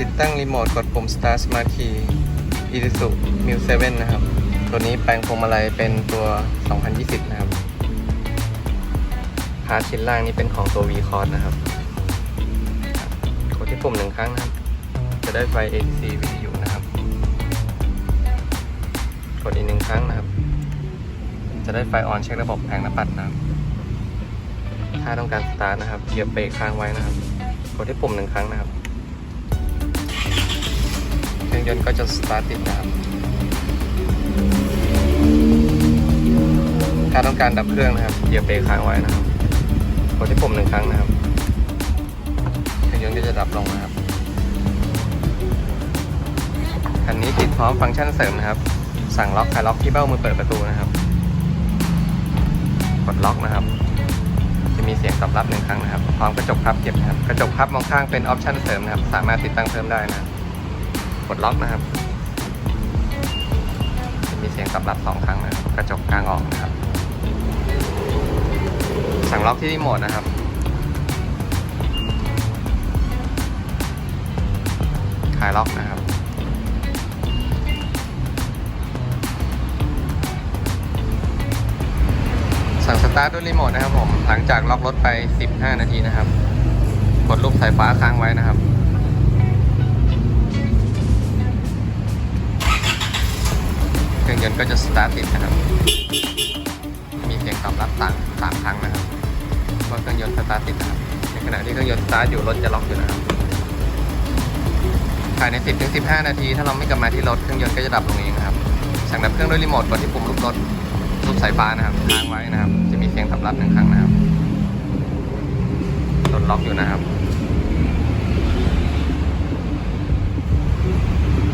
ติดตั้งรีโมทกดปุ่ม Start Smart Key Isuzu Mu 7นะครับ ตัวนี้แปลงพวงมาลัยเป็นตัว 2020 นะครับพาร์ทชิ้นล่างนี่เป็นของตัว V Cross นะครับกดที่ปุ่มหนึ่งครั้งนะครับ จะได้ไฟ AC วิทยุนะครับ กดอีกหนึ่งครั้งนะครับ จะได้ไฟออนเช็คระบบแผงหน้าปัดนะครับถ้าต้องการสตาร์ทนะครับเหยียบเบรกค้างไว้นะครับ กดที่ปุ่มหนึ่งครั้งนะครับ ยนต์ก็จะสตาร์ทติดนะครับ ถ้าต้องการดับเครื่องนะครับเหยียบเบรค้างไว้นะครับ กดที่ปุ่มหนึ่งครั้งนะครับเครื่องยนต์ก็จะดับลงนะครับ คันนี้ติดพร้อมฟังก์ชันเสริมนะครับ สั่งล็อกคลายล็อกที่เบ้ามือเปิดประตูนะครับ กดล็อกนะครับจะมีเสียงตอบรับหนึ่งครั้งนะครับ พร้อมกระจกพับเก็บนะครับ กระจกพับมองข้างเป็นออปชั่นเสริมนะครับ สามารถติดตั้งเพิ่มได้นะครับ กดล็อกนะครับจะมีเสียงตอบรับสองครั้งนะครับกระจกกลางออกนะครับ สั่งล็อกที่รีโมทนะครับคลายล็อกนะครับสั่งสตาร์ทด้วยรีโมทนะครับผม หลังจากล็อกรถไป 15 นาทีนะครับ กดรูปสายฟ้าค้างไว้นะครับ ยนต์ก็จะสตาร์ทติดนะครับ มีเสียงตอบรับต่างสามครั้งนะครับว่าเครื่องยนต์สตาร์ทติดนะครับ ในขณะที่เครื่องยนต์สตาร์ทอยู่รถจะล็อกอยู่นะครับ ภายใน 10-15 นาที ถ้าเราไม่กลับมาที่รถเครื่องยนต์ก็จะดับลงเองนะครับ สั่งดับเครื่องด้วยรีโมทกดที่ปุ่มรูปรถรูปสายฟ้านะครับค้างไว้นะครับ จะมีเสียงตอบรับหนึ่งครั้งนะครับรถล็อกอยู่นะครับ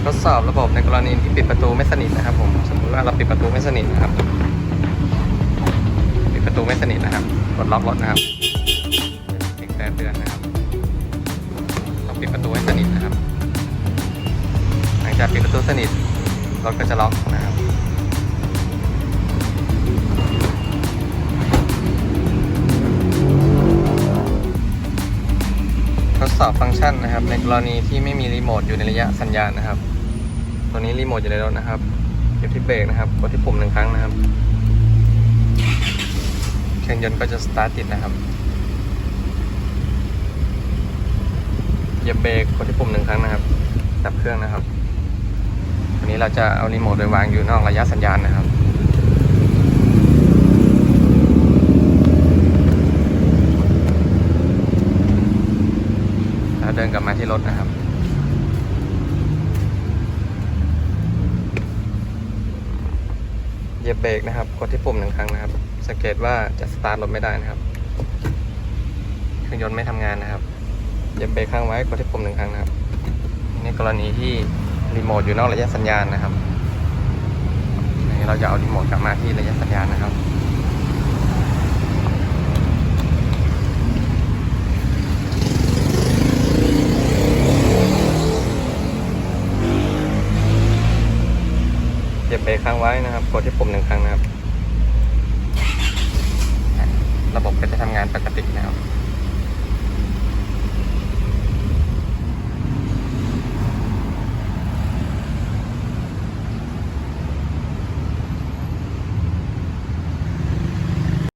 ทดสอบระบบในกรณีที่ปิดประตูไม่สนิทนะครับ ผมสมมติว่าเราปิดประตูไม่สนิทนะครับปิดประตูไม่สนิทนะครับกดล็อกรถนะครับเสียงแจ้งเตือนนะครับต้องปิดประตูให้สนิทนะครับ หลังจากปิดประตูสนิทรถก็จะล็อกนะครับ สอบฟังก์ชันนะครับ ในกรณีที่ไม่มีรีโมทอยู่ในระยะสัญญาณนะครับ ตัวนี้รีโมทอยู่ในรถนะครับอยู่ที่เบรกนะครับกดที่ปุ่มหนึ่งครั้งนะครับเครื่องยนต์ก็จะสตาร์ทติดนะครับเหยียบเบรกกดที่ปุ่มหนึ่งครั้งนะครับดับเครื่องนะครับวันนี้เราจะเอารีโมทไปวางอยู่นอกระยะสัญญาณนะครับ แล้วเดินกลับมาที่รถนะครับ เหยียบเบรกนะครับ กดที่ปุ่มหนึ่งครั้งนะครับ สังเกตว่าจะสตาร์ทรถไม่ได้นะครับ เครื่องยนต์ไม่ทำงานนะครับ เหยียบเบรกค้างไว้ กดที่ปุ่มหนึ่งครั้งนะครับ ในกรณีที่รีโมทอยู่นอกระยะสัญญาณนะครับเราจะเอารีโมทกลับมาที่ระยะสัญญาณนะครับ เหยียบเบรกค้างไว้นะครับ กดที่ปุ่มหนึ่งครั้งนะครับ